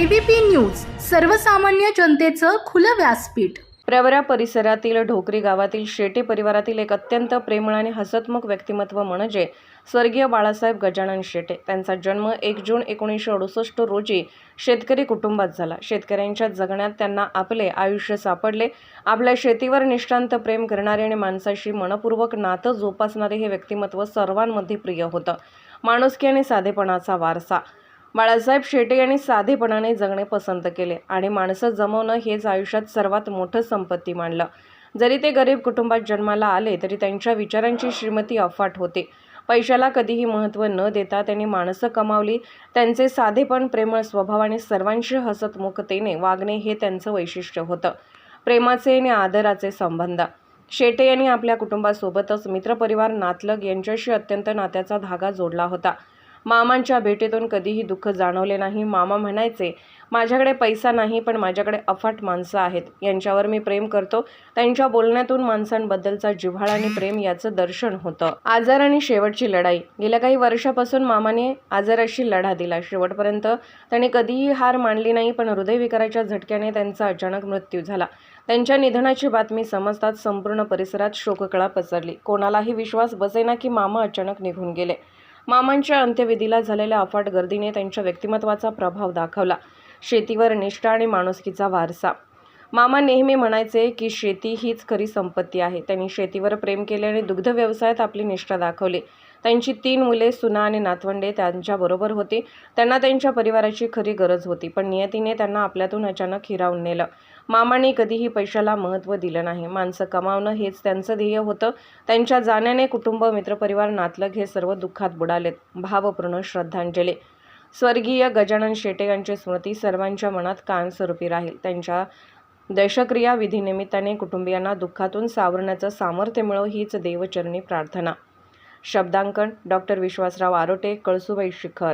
ABP news सर्वसामान्य जनतेचं खुलं व्यासपीठ. प्रवरा परिसरातील ढोकरी गावातील शेटे परिवारातील एक अत्यंत प्रेमळ आणि हसतमुख व्यक्तिमत्व म्हणजे स्वर्गीय बाळासाहेब गजानन शेटे. त्यांचा जन्म एक जून एकोणीसशे अडुसष्ट रोजी शेतकरी कुटुंबात झाला. शेतकऱ्यांच्या जगण्यात त्यांना आपले आयुष्य सापडले. आपल्या शेतीवर निष्ठांत प्रेम करणारे आणि माणसाशी मनपूर्वक नातं जोपासणारे हे व्यक्तिमत्व सर्वांमध्ये प्रिय होतं. माणुसकी आणि साधेपणाचा वारसा. बाळासाहेब शेटे यांनी साधेपणाने जगणे पसंत केले आणि माणसं जमवणं हेच आयुष्यात सर्वात मोठं संपत्ती मानलं. जरी ते गरीब कुटुंबात जन्माला आले तरी त्यांच्या विचारांची श्रीमती अफाट होते. पैशाला कधीही महत्त्व न देता त्यांनी माणसं कमावली. त्यांचे साधेपण प्रेमळ स्वभाव आणि सर्वांशी हसतमुखतेने वागणे हे त्यांचं वैशिष्ट्य होतं. प्रेमाचे आणि आदराचे संबंध. शेटे यांनी आपल्या कुटुंबासोबतच मित्रपरिवार नातलग यांच्याशी अत्यंत नात्याचा धागा जोडला होता. मामांच्या भेटीतून कधीही दुःख जाणवले नाही. मामा म्हणायचे माझ्याकडे पैसा नाही पण माझ्याकडे अफाट माणसं आहेत. यांच्यावर मी प्रेम करतो. त्यांच्या बोलण्यातून माणसांबद्दलचा जिव्हाळा आणि प्रेम याचं दर्शन होतं. आजार आणि शेवटची लढाई. गेल्या काही वर्षापासून मामाने आजाराशी लढा दिला. शेवटपर्यंत त्यांनी कधीही हार मानली नाही पण हृदयविकाराच्या झटक्याने त्यांचा अचानक मृत्यू झाला. त्यांच्या निधनाची बातमी समजताच संपूर्ण परिसरात शोककळा पसरली. कोणालाही विश्वास बसेना की मामा अचानक निघून गेले. मामांच्या अंत्यविधीला झालेल्या अफाट गर्दीने त्यांच्या व्यक्तिमत्वाचा प्रभाव दाखवला. शेतीवर निष्ठा आणि माणुसकीचा वारसा मामा नेहमी म्हणायचे की शेती हीच खरी संपत्ती आहे. त्यांनी शेतीवर प्रेम केले आणि दुग्ध व्यवसायात आपली निष्ठा दाखवली. त्यांची तीन मुले सुना आणि नातवंडे त्यांच्याबरोबर होती. त्यांना त्यांच्या परिवाराची खरी गरज होती पण नियतीने त्यांना आपल्यातून अचानक हिरावून नेलं. मामाने कधीही पैशाला महत्त्व दिलं नाही. माणसं कमावणं हेच त्यांचं ध्येय होतं. त्यांच्या जाण्याने कुटुंब मित्रपरिवार नातलग हे सर्व दुःखात बुडालेत. भावपूर्ण श्रद्धांजली. स्वर्गीय गजानन शेटे यांची स्मृती सर्वांच्या मनात कायमस्वरूपी राहील. त्यांच्या दशक्रिया विधीनिमित्ताने कुटुंबियांना दुःखातून सावरण्याचं सामर्थ्य मिळो हीच देवचरणी प्रार्थना. शब्दांकन डॉक्टर विश्वासराव आरोटे कळसुबाई शिखर.